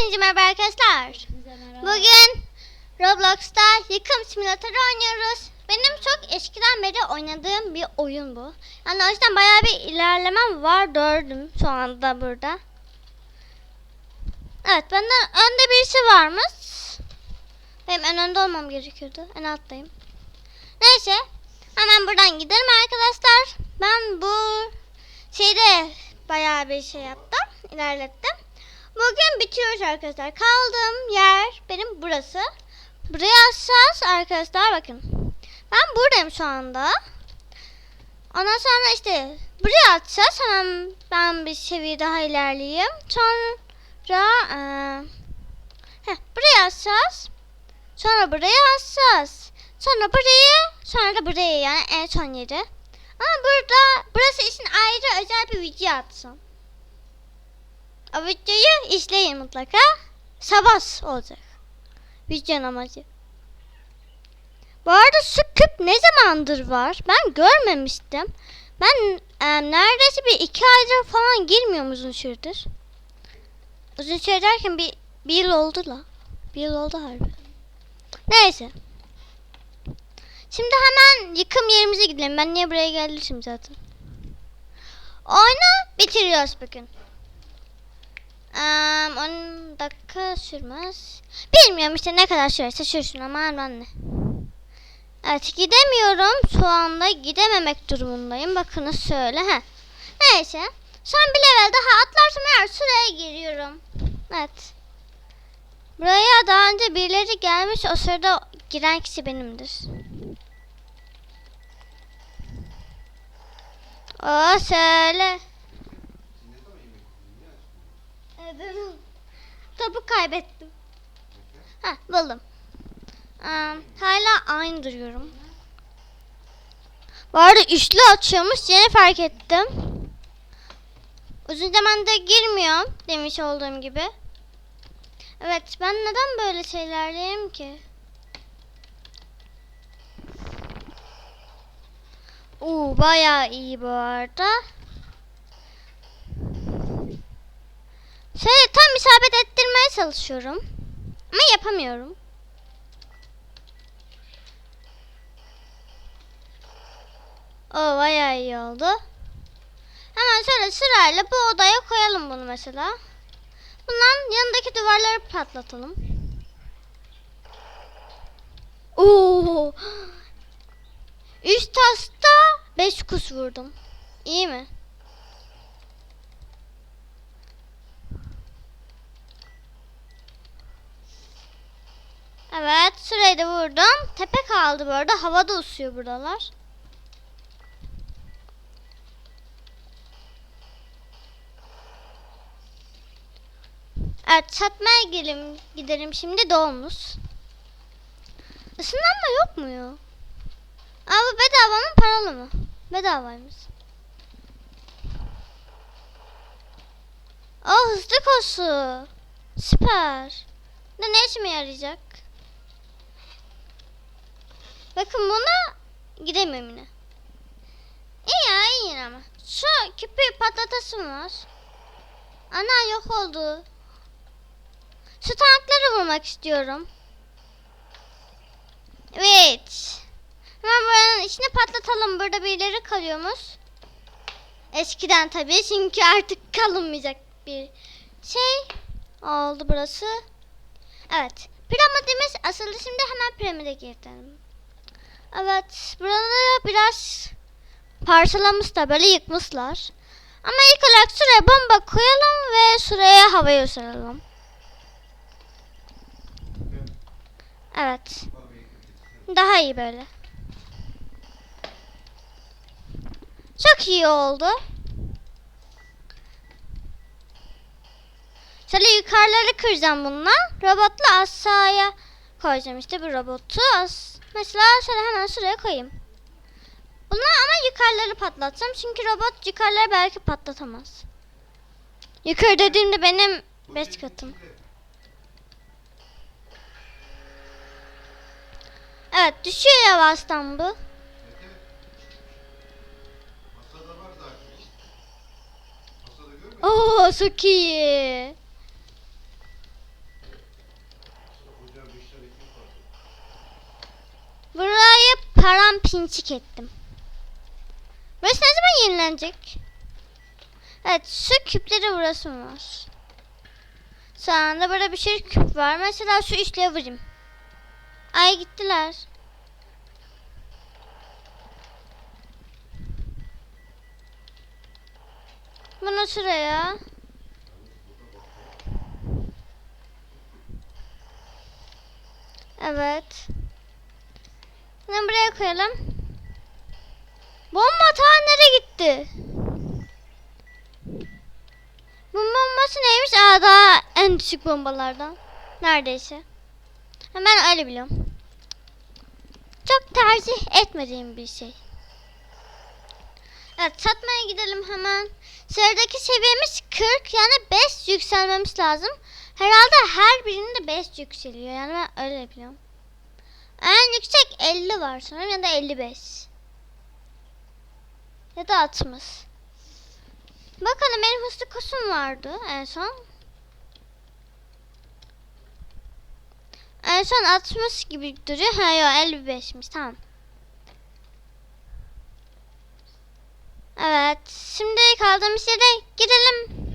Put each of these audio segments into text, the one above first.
Hepinize merhaba arkadaşlar. Bugün Roblox'ta yıkım simülatörü oynuyoruz. Benim çok eskiden beri oynadığım bir oyun bu. Yani o yüzden bayağı bir ilerlemem var. Dördüm şu anda burada. Evet benden önde birisi varmış. Benim en önde olmam gerekiyordu. En alttayım. Neyse. Hemen buradan gidelim arkadaşlar. Ben bu şeyde bayağı bir şey yaptım. ilerlettim. Bugün bitiriyoruz arkadaşlar. Kaldığım yer benim burası. Buraya açacağız arkadaşlar bakın. Ben buradayım şu anda. Ondan sonra işte buraya açacağız. Hemen ben bir seviye daha ilerleyeyim. Sonra eee heh, buraya açacağız. Sonra buraya açacağız. Sonra burayı, sonra da buraya yani en son yeri. Ama burada burası için ayrı özel bir video atsam. Videoyu izleyin mutlaka. Sabah olacak. Videonun amacı. Bu arada şu küp ne zamandır var? Ben görmemiştim. Ben e, neredeyse bir iki aydır falan girmiyorum uzun süredir. Uzun süre derken bir, bir yıl oldu la. Bir yıl oldu harbi. Neyse. Şimdi hemen yıkım yerimize gidelim. Ben niye buraya geldim zaten. Oyunu bitiriyoruz bugün. Um, 10 dakika sürmez. Bilmiyorum işte ne kadar sürerse sürsün ama ben ne. Evet gidemiyorum. Şu anda gidememek durumundayım. Bakınız şöyle. Heh. Neyse. Son bir level daha atlarsam eğer sıraya giriyorum. Evet. Buraya daha önce birileri gelmiş. O sırada giren kişi benimdir. O söyle. Evet. Topu kaybettim. Ha buldum. Aa, hala aynı duruyorum. Bu arada üçlü açıyormuş. Yeni fark ettim. Uzun zamanda girmiyorum demiş olduğum gibi. Evet ben neden böyle şeylerdeyim ki? Oo bayağı iyi bu arada. Şöyle tam isabet ettirmeye çalışıyorum. Ama yapamıyorum. O bayağı iyi oldu. Hemen şöyle sırayla bu odaya koyalım bunu mesela. Bundan yanındaki duvarları patlatalım. Oo! Üst tasta 5 kus vurdum. İyi mi? Evet, sırayı da vurdum. Tepe kaldı bu arada. Havada usuyor buralar. Evet, satmaya gidelim, gidelim şimdi doğumuz. Isınlanma yok mu ya? Aa bu bedava mı paralı mı? Bedavaymış. Oh hızlı koşu. Süper. Ne ne işime yarayacak? Bakın buna gidemiyorum yine. İyi ya iyi ama. Şu küpü patlatasım. Ana yok oldu. Şu tankları vurmak istiyorum. Evet. Hemen buranın içine patlatalım. Burada birileri kalıyormuş. Eskiden tabii çünkü artık kalınmayacak bir şey oldu burası. Evet. Piramidimiz asıldı. Şimdi hemen piramide girelim. Evet. Buraları biraz parçalamış da böyle yıkmışlar. Ama ilk olarak şuraya bomba koyalım ve şuraya havaya uçuralım. Evet. Daha iyi böyle. Çok iyi oldu. Şöyle yukarıları kıracağım bununla. Robotla aşağıya koyacağım işte bu robotu. As Mesela şöyle hemen şuraya koyayım. Bunlar ama yukarıları patlatacağım. Çünkü robot yukarıları belki patlatamaz. Yukarı dediğimde benim 5 katım. Evet düşüyor yavaştan bu. Oo çok iyi. Burayı parampinçik ettim. Burası ne zaman yenilenecek? Evet su küpleri burası var? Şu anda burada bir sürü küp var. Mesela şu vurayım. Ay gittiler. Bunu şuraya. Evet. Bunu buraya koyalım. Bomba ta nereye gitti? Bu bombası neymiş? Aa daha en düşük bombalardan. Neredeyse. Ben öyle biliyorum. Çok tercih etmediğim bir şey. Evet satmaya gidelim hemen. Sıradaki seviyemiz 40 yani 5 yükselmemiz lazım. Herhalde her birinde 5 yükseliyor yani ben öyle biliyorum. En yüksek 50 var sanırım ya da 55. Ya da 60. Bakalım benim hızlı kusum vardı en son. En son 60 gibi duruyor. Ha yok 55'miş tamam. Evet. Şimdi kaldığımız yere gidelim.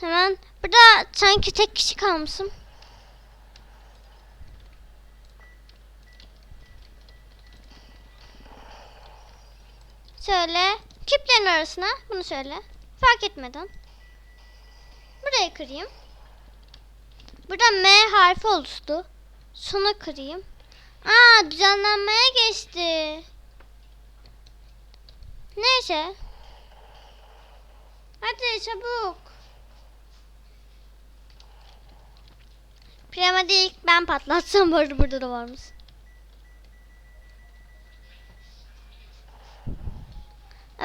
Hemen. Burada sanki tek kişi kalmışım. Şöyle küplerin arasına bunu şöyle fark etmeden buraya kırayım. Burada M harfi oluştu. Şunu kırayım. Aa düzenlenmeye geçti. Neyse. Hadi çabuk. Pirama değil ben patlatsam bu burada da varmış.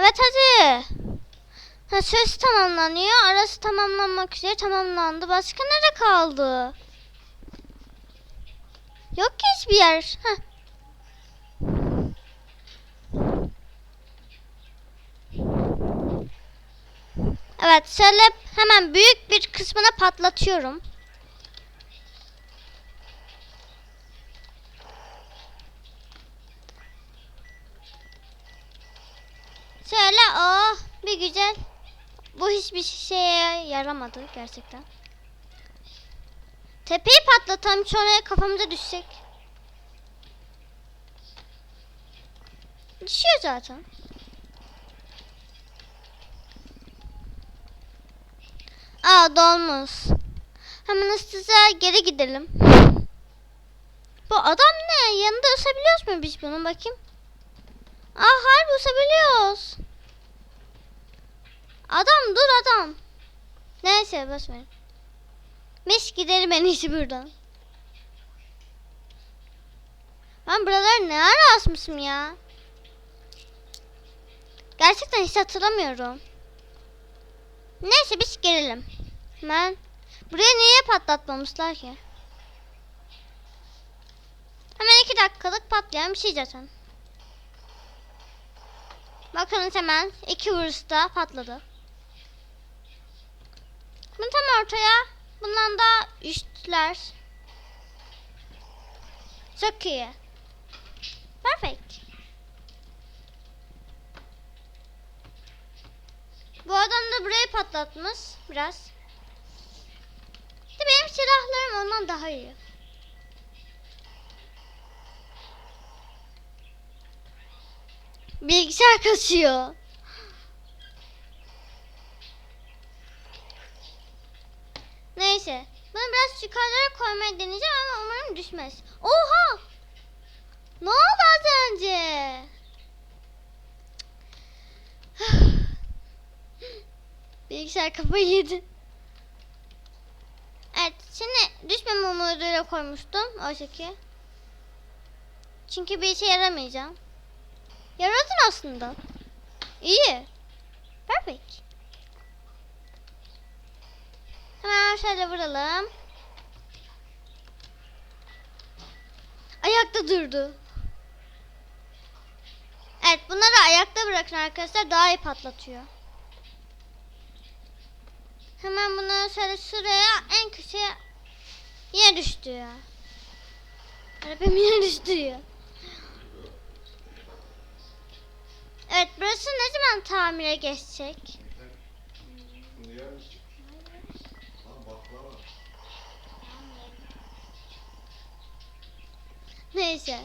Evet hadi. Ha, söz tamamlanıyor. Arası tamamlanmak üzere tamamlandı. Başka nerede kaldı? Yok ki hiçbir yer. Heh. Evet şöyle hemen büyük bir kısmını patlatıyorum. Şöyle oh bir güzel. Bu hiçbir şeye yaramadı gerçekten. Tepeyi patlatalım sonra kafamıza düşecek. Düşüyor zaten. Aa dolmuş. Hemen hızlıca geri gidelim. Bu adam ne? Yanında ısabiliyoruz mu biz bunun bakayım? Aa harbi ısabiliyoruz. Adam dur adam. Neyse ver. Mis gidelim en iyisi buradan. Ben buraları ne ara asmışım ya? Gerçekten hiç hatırlamıyorum. Neyse biz gelelim. Ben buraya niye patlatmamışlar ki? Hemen iki dakikalık patlayan bir şey zaten. Bakınız hemen iki vuruşta patladı. Bunu tam ortaya. Bundan da üstler. Çok iyi. Perfect. Bu adam da burayı patlatmış biraz. De benim silahlarım ondan daha iyi. Bilgisayar kasıyor. Neyse. Bunu biraz yukarılara koymaya deneyeceğim ama umarım düşmez. Oha! Ne oldu az önce? Bilgisayar kafayı yedi. Evet, şimdi düşmeme umuduyla koymuştum o şekil. Çünkü bir işe yaramayacağım. Yaradın aslında. İyi. Perfect. Hemen şöyle vuralım. Ayakta durdu. Evet bunları ayakta bırakın arkadaşlar daha iyi patlatıyor. Hemen bunu şöyle şuraya en köşeye yine düştü ya. Arabamı yere düştürüyor. Evet burası ne zaman tamire geçecek? Neyse.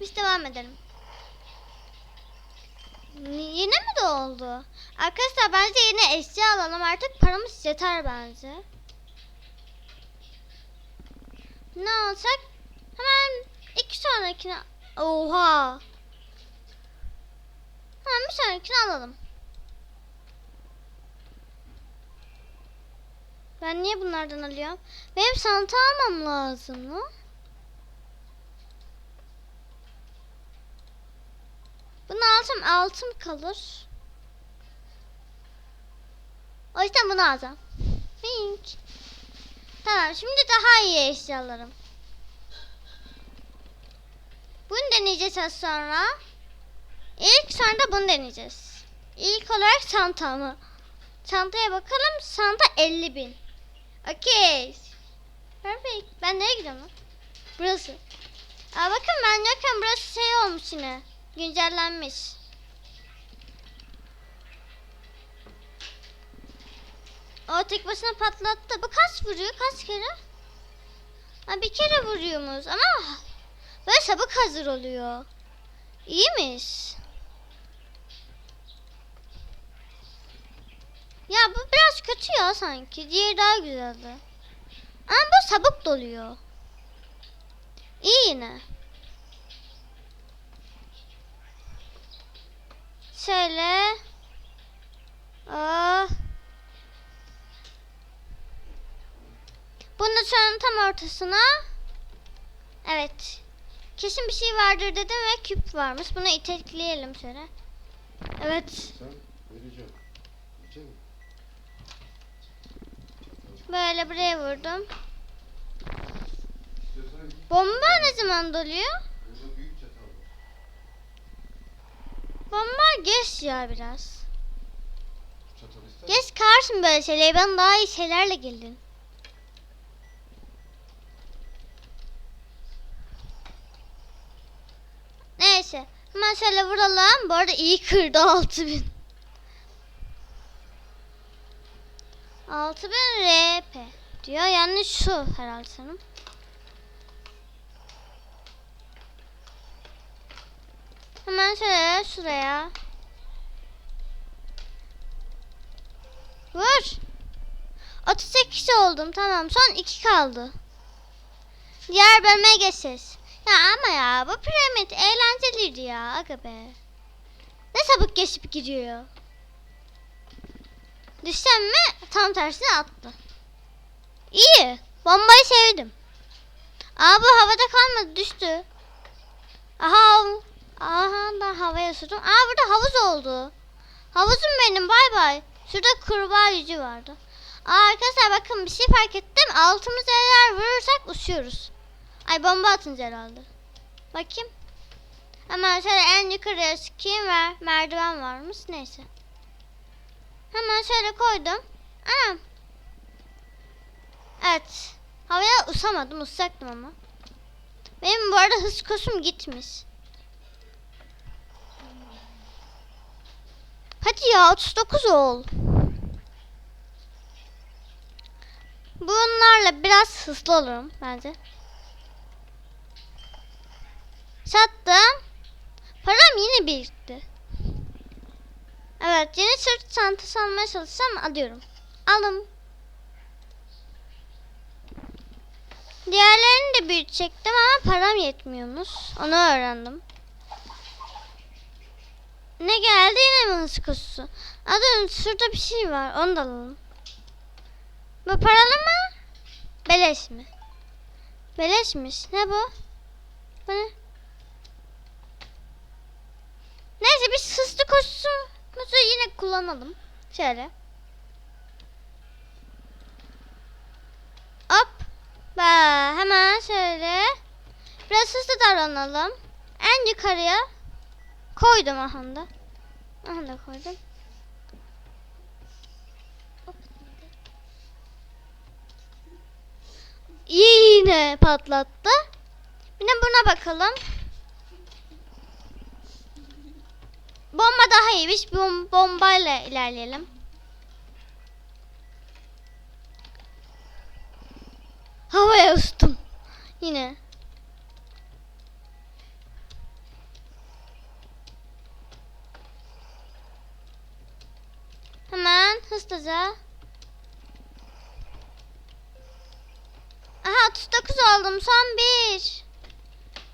Biz devam edelim. Yine mi doldu? Arkadaşlar bence yine eşya alalım artık paramız yeter bence. Ne alsak? Hemen iki sonrakine... Oha! Hemen bir sonrakini alalım. Ben niye bunlardan alıyorum? Benim santa almam lazım mı? Bunu alsam altın kalır. O yüzden bunu alacağım. Pink. Tamam şimdi daha iyi eşyalarım. Bunu deneyeceğiz sonra. İlk sonra bunu deneyeceğiz. İlk olarak çantamı. Çantaya bakalım. Çanta 50 bin. Okey. Perfect. Ben nereye gidiyorum? Burası. Aa, bakın ben yokken burası şey olmuş yine. Güncellenmiş. O tek başına patlattı. Bu kaç vuruyor? Kaç kere? Ha, bir kere vuruyormuş ama böyle sabık hazır oluyor. İyiymiş. Ya bu biraz kötü ya sanki. Diğeri daha güzeldi. Ama bu sabık doluyor. İyi yine. Şöyle. Ah. Bunu sonra tam ortasına. Evet. Kesin bir şey vardır dedim ve küp varmış. Bunu itekleyelim şöyle. Evet. Sen Böyle buraya vurdum. Bomba ne zaman doluyor? Bomba geç ya biraz. Geç karsın böyle şeyleri. Ben daha iyi şeylerle geldin. Neyse. Hemen şöyle vuralım. Bu arada iyi kırdı 6000. 6000 RP diyor. Yani şu herhalde sanırım. Hemen şöyle şuraya. Vur. 38 oldum. Tamam. Son 2 kaldı. Diğer bölüme geçeceğiz. Ya ama ya bu piramit eğlenceliydi ya. Aga be. Ne sabık geçip gidiyor. Düşsem mi tam tersine attı. İyi. Bombayı sevdim. Aa bu havada kalmadı düştü. Aha. Aha da havaya sürdüm. Aa burada havuz oldu. Havuzum benim bay bay. Şurada kurbağa yüzü vardı. Aa, arkadaşlar bakın bir şey fark ettim. Altımıza eğer vurursak uçuyoruz. Ay bomba atınca herhalde. Bakayım. Hemen şöyle en yukarıya çıkayım ve merdiven varmış. Neyse. Hemen şöyle koydum. Anam. Evet. Havaya usamadım. Usacaktım ama. Benim bu arada hız kosum gitmiş. Hadi ya 39 ol. Bunlarla biraz hızlı olurum bence. Sattım. Param yine birikti. Evet yeni sırt çantası almaya çalışsam alıyorum. Aldım. Diğerlerini de büyütecektim ama param yetmiyormuş. Onu öğrendim. Ne geldi yine mi ıskosu? Adı şurada bir şey var. Onu da alalım. Bu paralı mı? Beleş mi? Beleşmiş. Ne bu? Bu ne? Neyse biz hızlı koşusumuzu yine kullanalım. Şöyle. Hop. Ba, hemen şöyle. Biraz hızlı davranalım. En yukarıya koydum aha da. Aha da koydum. Yine patlattı. Bir de buna bakalım. Bomba daha iyiymiş. Bom bombayla ilerleyelim. Havaya uçtum. Yine. Hemen hızlıca. Aha 39 oldum. Son bir.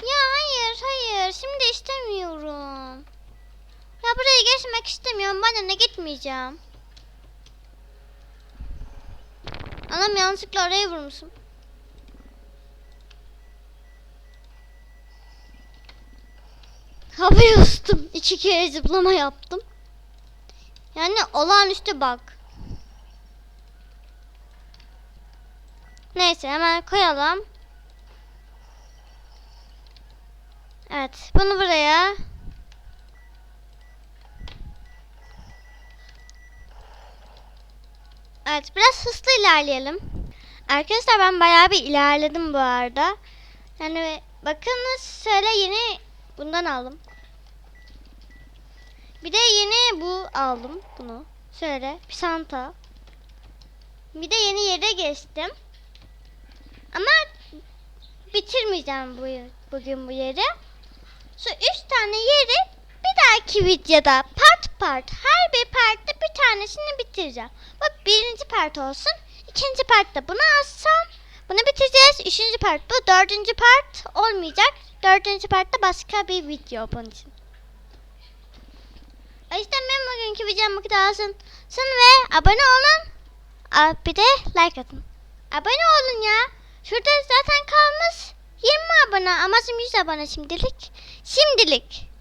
Ya hayır hayır. Şimdi istemiyorum. Ya burayı geçmek istemiyorum. Ben de gitmeyeceğim. Anam yanlışlıkla oraya vurmuşum. Havaya uçtum. İki kere zıplama yaptım. Yani olağanüstü bak. Neyse hemen koyalım. Evet bunu buraya. Evet biraz hızlı ilerleyelim. Arkadaşlar ben bayağı bir ilerledim bu arada. Yani bakınız şöyle yeni bundan aldım. Bir de yeni bu aldım bunu. Şöyle bir santa. Bir de yeni yere geçtim. Ama bitirmeyeceğim bu bugün bu yeri. Şu üç tane yeri bir dahaki videoda part part her bir partta bir tanesini bitireceğim. Bak birinci part olsun. ikinci partta bunu alsam bunu bitireceğiz. Üçüncü part bu. Dördüncü part olmayacak. Dördüncü partta başka bir video bunun için. O yüzden benim bugünkü videom bu kadar olsun. Sun ve abone olun. Bir de like atın. Abone olun ya. Şurada zaten kalmış 20 abone ama 100 abone şimdilik. Şimdilik.